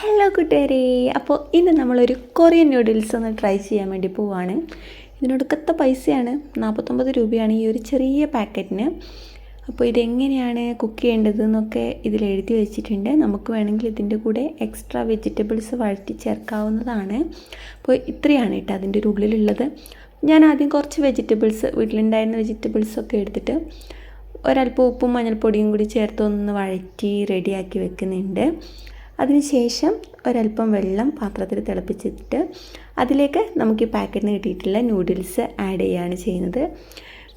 Hello കൂട്ടുകാരെ. അപ്പോൾ ഇന്ന് നമ്മളൊരു കൊറിയൻ നൂഡിൽസ് ഒന്ന് ട്രൈ ചെയ്യാൻ വേണ്ടി പോവാണ്. ഇതിനൊടുക്കത്തെ പൈസയാണ്. നാൽപ്പത്തൊമ്പത് രൂപയാണ് ഈ ഒരു ചെറിയ പാക്കറ്റിന്. അപ്പോൾ ഇതെങ്ങനെയാണ് കുക്ക് ചെയ്യേണ്ടത് എന്നൊക്കെ ഇതിൽ എഴുതി വെച്ചിട്ടുണ്ട്. നമുക്ക് വേണമെങ്കിൽ ഇതിന്റെ കൂടെ എക്സ്ട്രാ വെജിറ്റബിൾസ് വഴറ്റി ചേർക്കാവുന്നതാണ്. അപ്പോൾ ഇത്രയാണ് കേട്ടോ അതിന്റെ ഒരു ഉള്ളിലുള്ളത്. ഞാൻ ആദ്യം കുറച്ച് വെജിറ്റബിൾസ് വീട്ടിലുണ്ടായിരുന്ന വെജിറ്റബിൾസൊക്കെ എടുത്തിട്ട് ഒരല്പം ഉപ്പും മഞ്ഞൾപ്പൊടിയും കൂടി ചേർത്ത് ഒന്ന് വഴറ്റി റെഡിയാക്കി വെക്കുന്നുണ്ട്. അതിനുശേഷം ഒരല്പം വെള്ളം പാത്രത്തിൽ തിളപ്പിച്ചിട്ട് അതിലേക്ക് നമുക്ക് ഈ പാക്കറ്റിന് കിട്ടിയിട്ടുള്ള നൂഡിൽസ് ആഡ് ചെയ്യുകയാണ് ചെയ്യുന്നത്.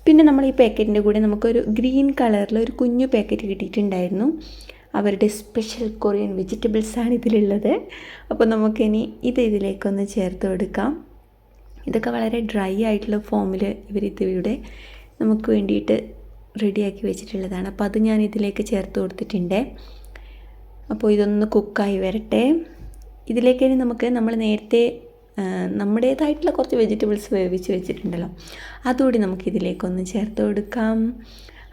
പിന്നെ നമ്മൾ ഈ പാക്കറ്റിന്റെ കൂടെ നമുക്കൊരു ഗ്രീൻ കളറിൽ ഒരു കുഞ്ഞു പാക്കറ്റ് കിട്ടിയിട്ടുണ്ടായിരുന്നു. അവരുടെ സ്പെഷ്യൽ കൊറിയൻ വെജിറ്റബിൾസാണ് ഇതിലുള്ളത്. അപ്പോൾ നമുക്കിനി ഇത് ഇതിലേക്കൊന്ന് ചേർത്ത് കൊടുക്കാം. ഇതൊക്കെ വളരെ ഡ്രൈ ആയിട്ടുള്ള ഫോമിൽ ഇവർ ഇതിവിടെ നമുക്ക് വേണ്ടിയിട്ട് റെഡിയാക്കി വെച്ചിട്ടുള്ളതാണ്. അപ്പോൾ അത് ഞാൻ ഇതിലേക്ക് ചേർത്ത് കൊടുത്തിട്ടുണ്ട്. അപ്പോൾ ഇതൊന്ന് കുക്കായി വരട്ടെ. ഇതിലേക്ക് ഇനി നമുക്ക് നമ്മൾ നേരത്തെ നമ്മുടേതായിട്ടുള്ള കുറച്ച് വെജിറ്റബിൾസ് വേവിച്ച് വെച്ചിട്ടുണ്ടല്ലോ. അതുകൂടി നമുക്ക് ഇതിലേക്കൊന്ന് ചേർത്ത് കൊടുക്കാം.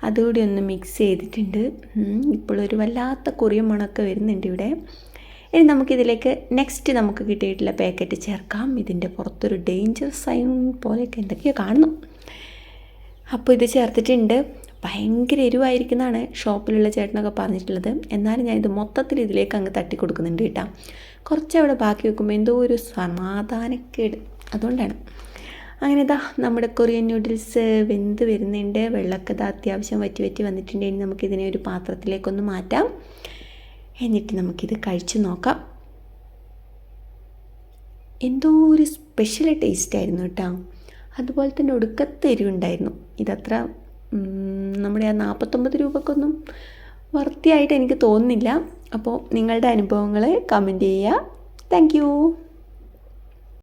അതുകൂടി ഒന്ന് മിക്സ് ചെയ്തിട്ടുണ്ട്. ഇപ്പോഴൊരു വല്ലാത്ത കുറിയ മണമൊക്കെ വരുന്നുണ്ട് ഇവിടെ. ഇനി നമുക്കിതിലേക്ക് നെക്സ്റ്റ് നമുക്ക് കിട്ടിയിട്ടുള്ള പാക്കറ്റ് ചേർക്കാം. ഇതിന്റെ പുറത്തൊരു ഡേഞ്ചർ സൈൻ പോലെയൊക്കെ എന്തൊക്കെയോ കാണുന്നു. അപ്പോൾ ഇത് ചേർത്തിട്ടുണ്ട്. ഭയങ്കര എരിവായിരിക്കുന്നതാണ് ഷോപ്പിലുള്ള ചേട്ടനൊക്കെ പറഞ്ഞിട്ടുള്ളത്. എന്നാലും ഞാൻ ഇത് മൊത്തത്തിൽ ഇതിലേക്ക് അങ്ങ് തട്ടി കൊടുക്കുന്നുണ്ട് കേട്ടോ. കുറച്ച് അവിടെ ബാക്കി വെക്കുമ്പോൾ എന്തോ ഒരു സമാധാനക്കേട്. അതുകൊണ്ടാണ്. അങ്ങനെ ഇതാ നമ്മുടെ കൊറിയൻ നൂഡിൽസ് വെന്ത് വരുന്നുണ്ട്. വെള്ളമൊക്കെ ഇതാ അത്യാവശ്യം വറ്റി വറ്റി വന്നിട്ടുണ്ടെങ്കിൽ നമുക്കിതിനെ ഒരു പാത്രത്തിലേക്കൊന്ന് മാറ്റാം. എന്നിട്ട് നമുക്കിത് കഴിച്ച് നോക്കാം. എന്തോ ഒരു സ്പെഷ്യൽ ടേസ്റ്റ് ആയിരുന്നു കേട്ടോ. അതുപോലെ തന്നെ ഒടുക്കത്തെ എരിവുണ്ടായിരുന്നു. ഇതത്ര നമ്മുടെ ആ നാൽപ്പത്തൊമ്പത് രൂപക്കൊന്നും വർത്തിയായിട്ട് എനിക്ക് തോന്നുന്നില്ല. അപ്പോൾ നിങ്ങളുടെ അനുഭവങ്ങൾ കമന്റ് ചെയ്യുക. താങ്ക്